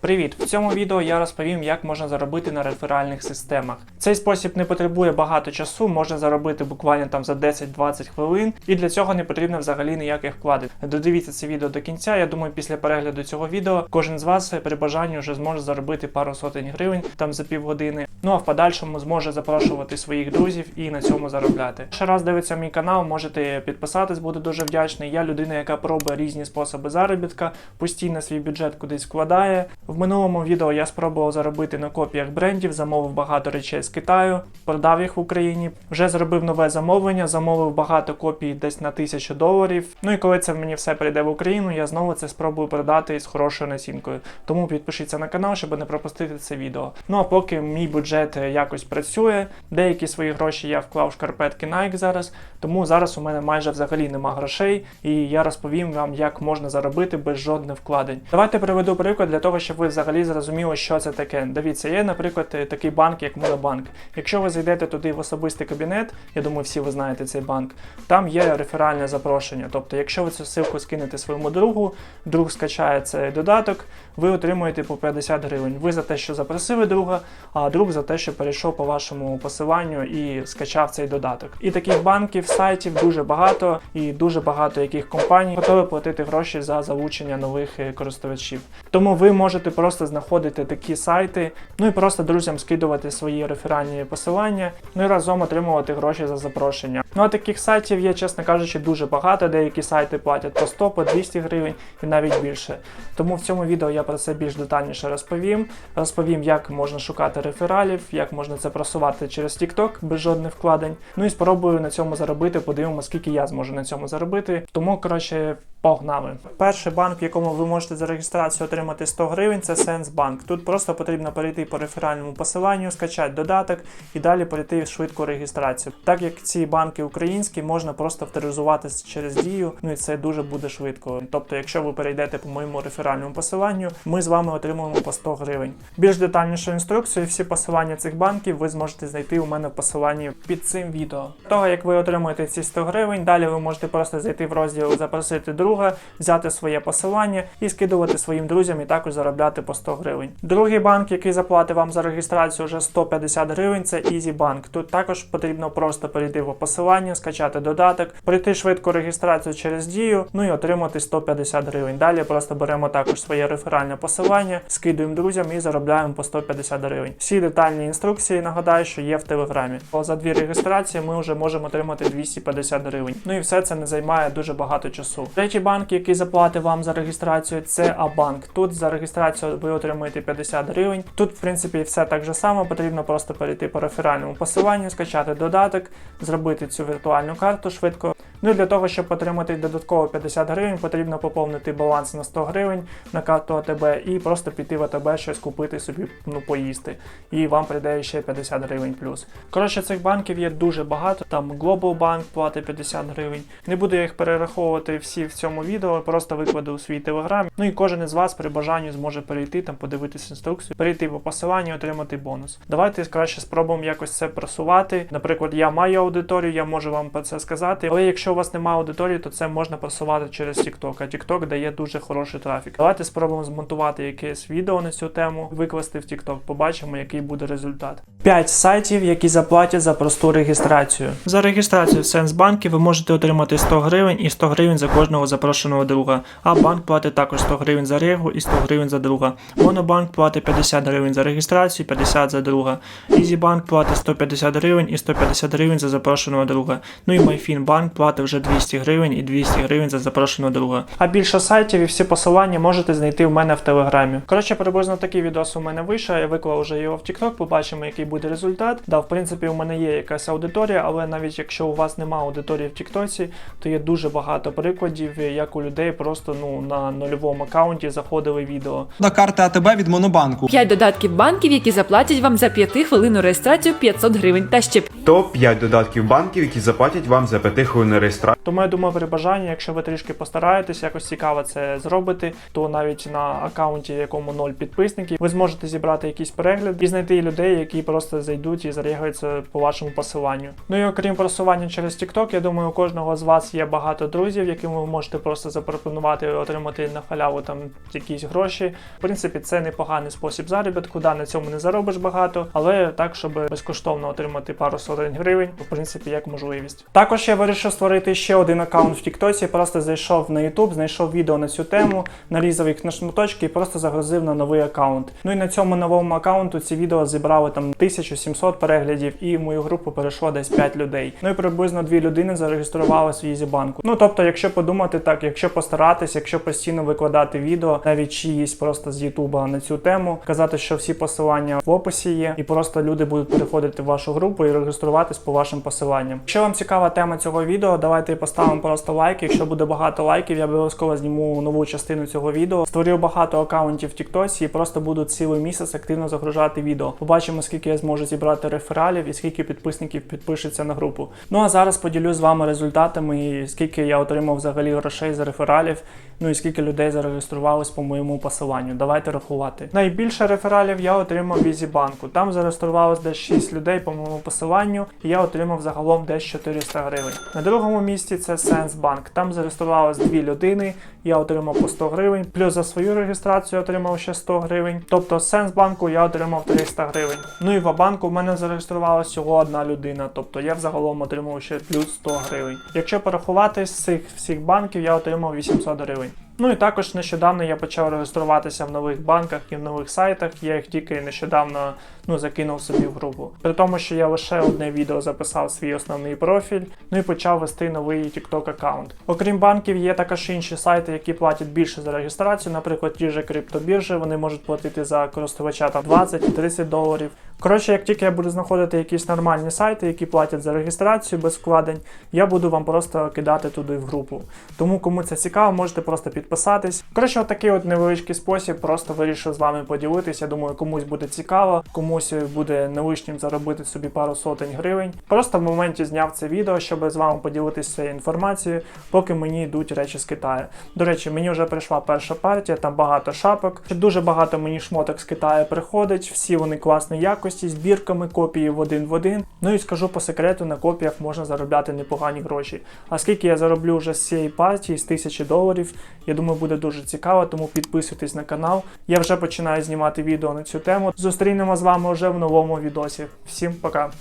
Привіт! В цьому відео я розповім, як можна заробити на реферальних системах. Цей спосіб не потребує багато часу, можна заробити буквально там за 10-20 хвилин, і для цього не потрібно взагалі ніяких вкладень. Додивіться це відео до кінця. Я думаю, після перегляду цього відео кожен з вас при бажанні вже зможе заробити пару сотень гривень там за півгодини. Ну а в подальшому зможе запрошувати своїх друзів і на цьому заробляти. Ще раз дивиться мій канал, можете підписатись, буду дуже вдячний. Я людина, яка пробує різні способи заробітка, постійно свій бюджет кудись вкладає. В минулому відео я спробував заробити на копіях брендів, замовив багато речей з Китаю, продав їх в Україні. Вже зробив нове замовлення, замовив багато копій десь на тисячу доларів. Ну і коли це мені все прийде в Україну, я знову це спробую продати з хорошою націнкою. Тому підпишіться на канал, щоб не пропустити це відео. Ну а поки мій бюджет е, якось працює, деякі свої гроші я вклав в шкарпетки Nike зараз, тому зараз у мене майже взагалі нема грошей, і я розповім вам, як можна заробити без жодних вкладень. Давайте приведу приклад для того, щоб ви взагалі зрозуміли, що це таке. Дивіться, є, наприклад, такий банк, як Монобанк. Якщо ви зайдете туди в особистий кабінет, я думаю, всі ви знаєте цей банк, там є реферальне запрошення. Тобто, якщо ви цю ссылку скинете своєму другу, друг скачає цей додаток, ви отримуєте по 50 гривень. Ви за те, що запросили друга, а друг за те, що перейшов по вашому посиланню і скачав цей додаток. І таких банків, сайтів дуже багато, і дуже багато яких компаній готові платити гроші за залучення нових е, користувачів. Тому ви можете просто знаходити такі сайти, ну і просто друзям скидувати свої реферальні посилання, ну і разом отримувати гроші за запрошення. Ну а таких сайтів є, чесно кажучи, дуже багато. Деякі сайти платять по 100, по 200 гривень і навіть більше. Тому в цьому відео я про це більш детальніше розповім. Розповім, як можна шукати рефералів, як можна це просувати через TikTok без жодних вкладень. Ну і спробую на цьому заробити. Подивимося, скільки я зможу на цьому заробити. Тому, коротше, погнали. Перший банк, в якому ви можете за реєстрацію отримати 100 гривень, це Сенсбанк. Тут просто потрібно перейти по реферальному посиланню, скачати додаток і далі перейти в швидку реєстрацію. Так як ці банки українські, можна просто авторизуватися через дію, ну і це дуже буде швидко. Тобто, якщо ви перейдете по моєму реферальному посиланню, ми з вами отримуємо по 100 гривень. Більш детальнішу інструкцію, і всі посилання цих банків ви зможете знайти у мене в посиланні під цим відео. Того як ви отримуєте ці 100 гривень, далі ви можете просто зайти в розділ запросити друга, взяти своє посилання і скидувати своїм друзям і також заробляти по 100 гривень. Другий банк, який заплатить вам за реєстрацію вже 150 гривень, це EasyBank. Тут також потрібно просто перейти в посилання, скачати додаток, пройти швидку реєстрацію через дію, ну і отримати 150 гривень. Далі просто беремо також своє реферальне посилання, скидуємо друзям і заробляємо по 150 гривень. Всі детальні інструкції нагадаю, що є в телеграмі. За дві реєстрації ми вже можемо отримати 250 гривень. Ну і все це не займає дуже багато часу. Третій банк, який заплатить вам за реєстрацію, це Абанк. Тут за реєстрацію ви отримуєте 50 гривень. Тут, в принципі, все так же само. Потрібно просто перейти по реферальному посиланню, скачати додаток, зробити цю віртуальну карту швидко. Ну і для того, щоб отримати додатково 50 гривень, потрібно поповнити баланс на 100 гривень на карту АТБ і просто піти в АТБ щось купити собі, ну поїсти. І вам прийде ще 50 гривень плюс. Коротше, цих банків є дуже багато. Там Global Bank платить 50 гривень. Не буду я їх перераховувати всі в цьому відео, просто викладу у свій телеграм. Ну і кожен із вас при бажанні зможе перейти там, подивитися інструкцію, перейти по посиланню отримати бонус. Давайте краще спробуємо якось це просувати. Наприклад, я маю аудиторію, я можу вам про це сказати. Але якщо у вас немає аудиторії, то це можна просувати через TikTok, а TikTok дає дуже хороший трафік. Давайте спробуємо змонтувати якесь відео на цю тему, викласти в TikTok. Побачимо, який буде результат. 5 сайтів, які заплатять за просту реєстрацію. За реєстрацію в Сенсбанкі ви можете отримати 100 гривень і 100 гривень за кожного запрошеного друга. А банк платить також 100 гривень за регу і 100 гривень за друга. Монобанк платить 50 гривень за реєстрацію, 50 за друга. Ізібанк платить 150 гривень і 150 гривень за запрошеного друга. Ну і Майфінбанк платить вже 200 гривень і 200 гривень за запрошеного друга. А більше сайтів і всі посилання можете знайти в мене в телеграмі. Коротше, приблизно такий відос у мене вийшов. Я виклав вже його в TikTok, побачимо, який буде результат. Да, в принципі, у мене є якась аудиторія, але навіть якщо у вас немає аудиторії в TikTok, то є дуже багато прикладів, як у людей просто ну на нульовому аккаунті заходили відео. До карти АТБ від Монобанку. 5 додатків банків, які заплатять вам за 5 хвилинну реєстрацію 500 гривень та ще Топ-5 додатків банків, які заплатять вам за 5 хвилин реєстрацію. Тому я думаю, при бажанні, якщо ви трішки постараєтесь, якось цікаво це зробити, то навіть на аккаунті, якому 0 підписників, ви зможете зібрати якийсь перегляд і знайти людей, які просто зайдуть і зарегаються по вашому посиланню. Ну і окрім просування через TikTok, я думаю, у кожного з вас є багато друзів, яким ви можете просто запропонувати отримати на халяву там якісь гроші. В принципі, це непоганий спосіб заробітку. Да, на цьому не заробиш багато, але так, щоб безкоштовно отримати пару сотень гривень, в принципі, як можливість. Також я вирішив створити ще один аккаунт в TikTok, просто зайшов на YouTube, знайшов відео на цю тему, нарізав їх на шматочки і просто загрузив на новий аккаунт. Ну і на цьому новому аккаунту ці відео зібрали там 1700 переглядів, і в мою групу перейшло десь 5 людей. Ну і приблизно 2 людини зареєструвалися в Ізібанку. Ну тобто, якщо подумати так, якщо постаратись, якщо постійно викладати відео, навіть чиїсь просто з Ютуба на цю тему, казати, що всі посилання в описі є, і просто люди будуть переходити в вашу групу і реєструватись по вашим посиланням. Якщо вам цікава тема цього відео, давайте поставимо просто лайк. Якщо буде багато лайків, я обов'язково зніму нову частину цього відео. Створив багато аккаунтів в Тіктосі і просто буду цілий місяць активно загружати відео. Побачимо, скільки я зможу зібрати рефералів і скільки підписників підпишеться на групу. Ну а зараз поділюсь з вами результатами і скільки я отримав взагалі грошей за рефералів. Ну і скільки людей зареєструвалось по моєму посиланню. Давайте рахувати. Найбільше рефералів я отримав в Ізібанку. Там зареєструвалось десь 6 людей по моєму посиланню, і я отримав загалом десь 400 гривень. На другому місці це Сенсбанк. Там зареєструвалось 2 людини, я отримав по 100 гривень. Плюс за свою реєстрацію отримав ще 100 гривень. Тобто з Сенсбанку я отримав 300 гривень. Ну і в банку в мене зареєструвалася всього одна людина. Тобто я взагалом отримав ще плюс 100 гривень. Якщо порахувати з цих всіх банків, я отримав 800 гривень. Ну і також нещодавно я почав реєструватися в нових банках і в нових сайтах. Я їх тільки нещодавно ну, закинув собі в групу. При тому, що я лише одне відео записав свій основний профіль, ну і почав вести новий TikTok аккаунт. Окрім банків, є також інші сайти, які платять більше за реєстрацію, наприклад, ті ж криптобіржі, вони можуть платити за користувача там 20-30 доларів. Коротше, як тільки я буду знаходити якісь нормальні сайти, які платять за реєстрацію без вкладень, я буду вам просто кидати туди в групу. Тому кому це цікаво, можете просто підписатись. Коротше, отакий от невеличкий спосіб, просто вирішив з вами поділитися. Я думаю, комусь буде цікаво, комусь буде не лишнім заробити собі пару сотень гривень. Просто в моменті зняв це відео, щоб з вами поділитися цією інформацією, поки мені йдуть речі з Китаю. До речі, мені вже прийшла перша партія, там багато шапок. Дуже багато мені шмоток з Китаю приходить, всі вони класної якості, з бірками, копії в один в один. Ну і скажу по секрету, на копіях можна заробляти непогані гроші. А скільки я зароблю вже з цієї партії, з тисячі доларів, я думаю, буде дуже цікаво, тому підписуйтесь на канал. Я вже починаю знімати відео на цю тему. Зустрінемо з вами вже в новому відосі. Всім пока!